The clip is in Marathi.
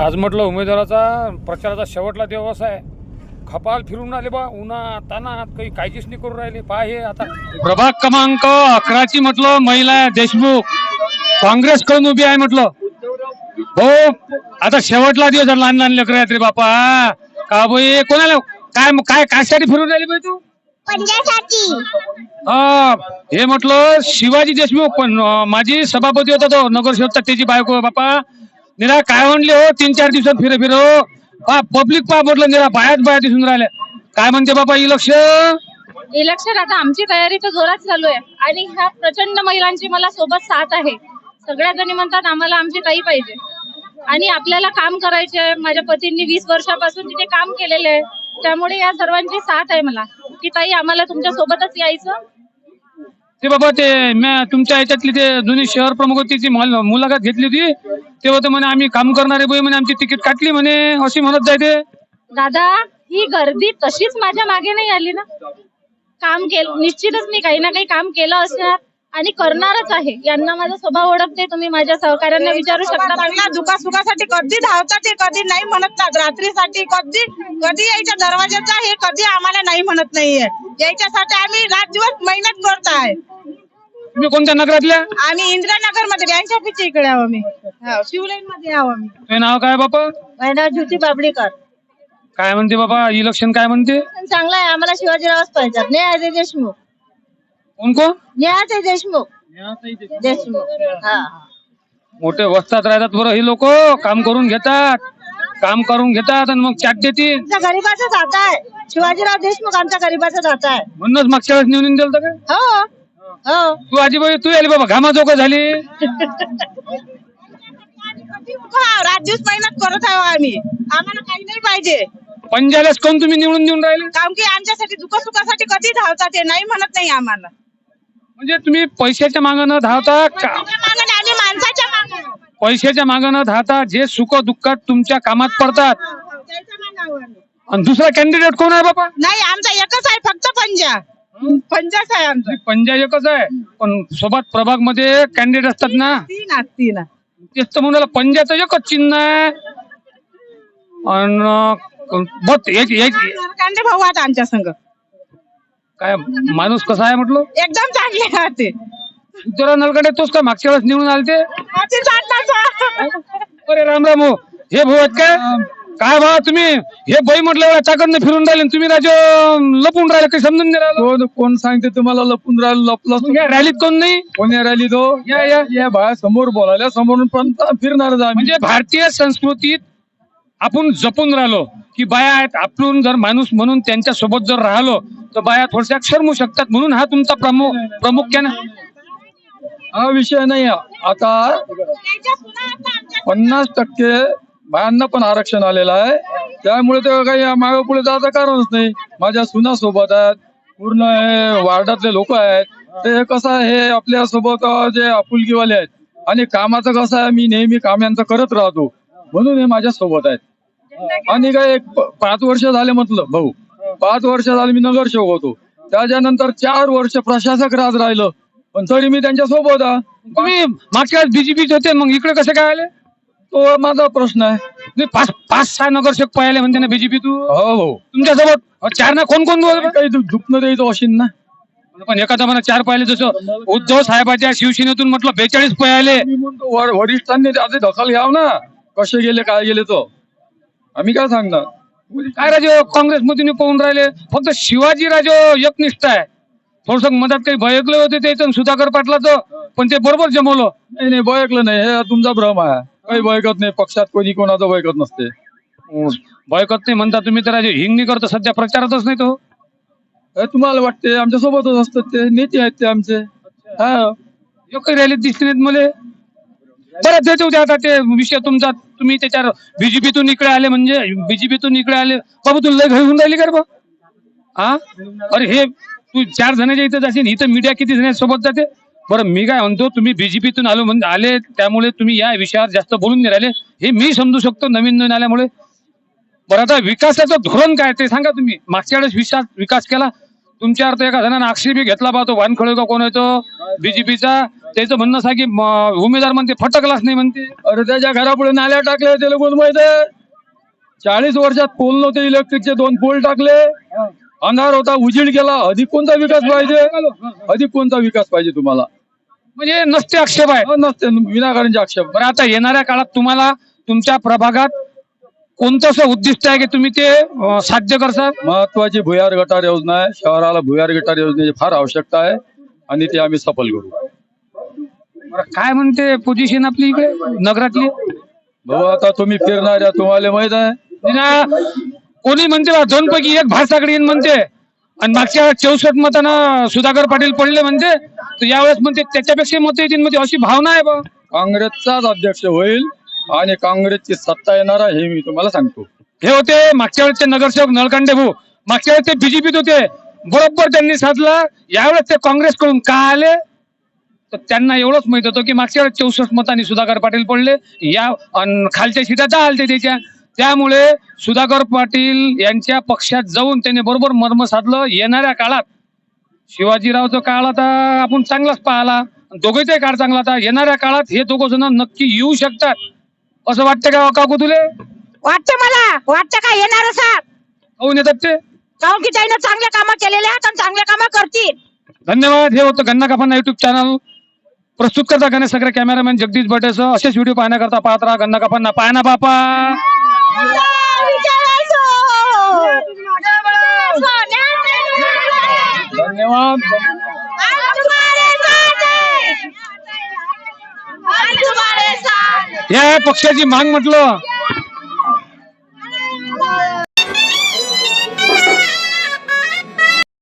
आज म्हटलं उमेदवाराचा प्रचाराचा शेवटला दिवस आहे. खपाल फिरून आले बा उन्हा तानात काही काळजीच नाही करून राहिले. पहा हे आता. प्रभाग क्रमांक अकराची म्हटलं महिला देशमुख. काँग्रेसकडून उभी आहे म्हटलं. हो आता शेवटला दिवस आहे, लहान लहान लेकर आहेत रे बापा. का बाई कोणाला काय काय कायसाठी फिरून राहिली बाई तू? पंजासाठी. हा हे म्हटलं शिवाजी देशमुख पण अं, माझी सभापती होता तो नगरसेवक त्याची बायको बापा. निरा काय म्हणले हो? तीन चार दिवसात फिरे फिरो पा पब्लिक पा म्हटलं निरा बायाच बाया दिसून राहिल्या काय म्हणते बापा इलेक्शन इलेक्शन आता आमची तयारी तर जोरात चालू आहे. आणि ह्या प्रचंड महिलांची मला सोबत साथ आहे. सगळ्या जणी म्हणतात आम्हाला आमची ताई पाहिजे. आणि आपल्याला काम करायचे आहे. माझ्या पतींनी वीस वर्षापासून तिथे काम केलेले आहे. त्यामुळे या सर्वांची साथ आहे मला. की ताई आम्हाला तुमच्या सोबतच यायचं? ते बाबा ते मी तुमच्या याच्यातली ते जुनी शहर प्रमुख होती ती मुल- मुलाखत घेतली होती. तेव्हा तर म्हणे आम्ही काम करणारे बाई म्हणे आमची तिकीट काटली म्हणे अशी म्हणत जाय ते दादा ही गर्दी तशीच माझ्या मागे नाही आली ना. काम केलं निश्चितच मी काही ना काही काम केलं असणार आणि करणारच आहे. यांना माझा स्वभाव ओळखते तुम्ही माझ्या सहकार्यांना विचारू शकता. चांगला दुखा सुखासाठी कधी धावतात ते कधी नाही म्हणत नाहीत रात्रीसाठी कधी कधी यायच्या दरवाजाचा हे कधी आम्हाला नाही म्हणत नाहीये. यायच्यासाठी आम्ही रात दिवस मेहनत करत आहे तुम्ही कोणत्या नगरातल्या? आम्ही इंदिरानगरमध्ये बँक ऑफिसच्या इकडे आहो आम्ही. शिवलाईन मध्ये आहो आम्ही. नाव काय बापा? माझं ज्योती बाबडीकर काय म्हणते बाबा इलेक्शन काय म्हणते? चांगला आहे आम्हाला शिवाजीरावच पाहिजे न्याय देशमुख. कोण कोण? न्याय देशमुख. देशमुख. हा मोठे वस्तात राहतात बरं ही लोक. काम करून घेतात. काम करून घेतात आणि मग चाट देतील. गरीबाचा जाता आहे. शिवाजीराव देशमुख आमच्या गरीबाचा जाता आहे. म्हणूनच मागच्या वेळेस निवडून दिलं होतं काय हो. हो. तू आजीबाई तू आली बाबा घामा चौक झाली. रात दिवस मेहनत करत आहो आम्ही. आम्हाला काही नाही पाहिजे. पंजालाच कोण तुम्ही निवडून देऊन राहिले? काम की आमच्यासाठी दुःख सुखासाठी कधी धावतात ते नाही म्हणत नाही आम्हाला. म्हणजे तुम्ही पैशाच्या मागं धावता का मागं नाही, आम्ही माणसाच्या मागं. पैशाच्या मागं धावता जे सुख दुःखात तुमच्या कामात पडतात. त्याच्या मागं आहो आम्ही. आणि दुसरा कॅन्डिडेट कोण आहे बाबा? नाही आमचा एकच आहे फक्त पंजा पंजाच आहे आमचा. पंजा एकच आहे. पण सोबत प्रभागमध्ये कॅन्डिडेट असतात ना. तीन तीन. तेच तर म्हणाला पंजाचं एकच चिन्ह आहे. आणि बट एक एक कांदे भाऊ आहेत आमच्या संघ. काय माणूस कसा आहे म्हटलं? एकदम चांगले आहेत ते. जरा नलकडे तोच काय मागच्या वेळेस निवडून आले ते? आमची चालणार अरे राम राम हो. हे भाऊ आहेत काय? काय बा तुम्ही? हे बाई म्हटलं एवढ्या ताकदनं फिरून राहिले आणि तुम्ही राजे लपून राहिले काही समजून नाही राहिलं. कोण कोण सांगते तुम्हाला लपून राहिलं लपलं या रॅलीत कोण नाही? कोणी राहिली तो या या. या बाहेर समोर बोलायला समोरून पण फिरणार आम्ही. म्हणजे भारतीय संस्कृतीत आपण जपून राहिलो की बाया आहेत आपण जर माणूस म्हणून त्यांच्यासोबत जर राहिलो तर बाया थोडशा शरमू शकतात. म्हणून हा तुमचा प्रमुख प्रामुख्याने हा विषय नाही. आता पन्नास टक्के बायांना पण आरक्षण आलेलं आहे. त्यामुळे ते काही मागे पुढे जायचं कारणच नाही. माझ्या सुना सोबत आहेत. पूर्ण हे वार्डातले लोक आहेत. ते कसं आहे, हे आपल्यासोबत जे आपुलकीवाले आहेत. आणि कामाचं कसं आहे मी नेहमी काम यांचं करत राहतो. म्हणून हे माझ्या सोबत आहेत. आणि काय एक प- पाच वर्ष झाले म्हटलं भाऊ. पाच वर्ष झाले मी नगरसेवक होतो. त्याच्यानंतर चार वर्ष प्रशासक राज राहिलं. पण तरी मी त्यांच्यासोबत आहे. तुम्ही मागच्या बीजेपीचे होते मग इकडे कसे काय आले? तो माझा प्रश्न आहे. पाच पाच सहा नगरसेवक पळाले म्हणते ना बीजेपी तू? हो हो. तुमच्यासोबत अहो, चार ना? कोण कोण होते? काही दुखणं द्यायचं असेल ना. पण एखादा म्हणा चार पाहिले जसं उद्धव साहेबाच्या शिवसेनेतून म्हटलं बेचाळीस पळाले मी म्हणतो वर- वरिष्ठांनी त्याची दखल घ्याव ना. कसे गेले काय गेले तो. आम्ही काय सांगणार? काय राजे काँग्रेस मध्ये पाहून राहिले? फक्त शिवाजी राजे एकनिष्ठ आहे. थोडस मधात काही भयकले होते ते इथून सुधाकर पाटलाचं पण ते बरोबर जमवलं. नाही नाही बयकलं नाही. हे तुमचा भ्रम आहे. काही बयकत नाही पक्षात कोणी कोणाचं बयकत नसते. भयकत नाही म्हणता तुम्ही तर हिंगणी करता सध्या प्रचारातच नाही तो. हे तुम्हाला वाटते आमच्या सोबतच असतात ते नेते आहेत ते आमचे. हा. एकही रॅलीत दिसले नाहीत मले. बरं देते होते आता ते विषय तुमचा. तुम्ही त्याच्यावर बीजेपीतून इकडे आले म्हणजे बीजेपीतून इकडे आले बाबा तुला लय घाई होऊन राहिली का बा? हा? अरे हे तू चार जणांच्या इथं जाशील इथं मीडिया किती जण सोबत जाते? बरं मी काय म्हणतो तुम्ही बीजेपीतून आलो म्हणजे आले त्यामुळे तुम्ही या विषयावर जास्त बोलून नाही राहिले. हे मी समजू शकतो नवीन नवीन आल्यामुळे. बरं आता विकासाचं धोरण काय ते सांगा तुम्ही. मागच्या वेळेस विकास विकास केला. तुमच्या अर्थ एका जणांना आक्षेपी घेतला पाहतो वानखळे का कोण येतो बीजेपीचा त्याचं म्हणणं आहे की उमेदवार म्हणते फटकलाच नाही म्हणते. अरे त्याच्या घरापुढे नाल्या टाकल्या ते लोक माहीत आहे? चाळीस वर्षात पोल नव्हते इलेक्ट्रिकचे दोन पोल टाकले. अंधार होता उजीड केला. अधिक कोणता विकास पाहिजे? अधिक कोणता विकास पाहिजे तुम्हाला? म्हणजे नसते आक्षेप आहे. अ, नसते. विनाकारणचे आक्षेप. बरं आता येणाऱ्या काळात तुम्हाला तुमच्या प्रभागात कोणतं असं उद्दिष्ट आहे की तुम्ही ते साध्य करसाल महत्वाची भुयार गटार योजना आहे. शहराला भुयार गटार योजनेची फार आवश्यकता आहे आणि ती आम्ही सफल करू. काय म्हणते पोझिशन आपली इकडे? नगरातली? भाऊ आता तुम्ही फिरणार आहे तुम्हाला माहीत आहे. कोणी म्हणते दोन पैकी एक भाषाकडे येईन म्हणते. आणि मागच्या चौसष्ट मतानं सुधाकर पाटील पडले म्हणते. तर यावेळेस म्हणते त्याच्यापेक्षा मत येतील म्हणजे अशी भावना आहे बा. काँग्रेसचाच अध्यक्ष होईल आणि काँग्रेसची सत्ता येणार आहे हे मी तुम्हाला सांगतो. हे होते मागच्या वेळेसचे नगरसेवक नळकांडे भाऊ. मागच्या वेळेस ते बीजेपीत होते. बरोबर त्यांनी साधला. यावेळेस ते काँग्रेसकडून का आले? तर त्यांना एवढंच माहीत होतं की मागच्या वेळेस चौसष्ट मतांनी सुधाकर पाटील पडले. या खालच्या सीटा दहा आलते त्याच्या. त्यामुळे सुधाकर पाटील यांच्या पक्षात जाऊन त्यांनी बरोबर मर्म साधलं येणाऱ्या काळात. शिवाजीरावचा काळ आता आपण चांगलाच पाहला. दोघेचाही काळ चांगला आता. येणाऱ्या काळात हे दोघ जण नक्की येऊ शकतात. असं वाटतं का काकू तुले? वाटतं मला. वाटतं का येणार असा? काहून येतात ते? काऊन की त्यानं चांगले कामं केलेले आहेत आणि चांगले कामं करतील? धन्यवाद. हे होतं गन्ना कापांना युट्यूब चॅनल प्रस्तुत करता गणेश सगळे कॅमेरामॅन जगदीश भटेसह असेच व्हिडिओ पाहण्याकरता पाहत राहा. गन्ना कापांना पाय ना बापा. धन्यवाद. या पक्षाची मांग म्हटलं.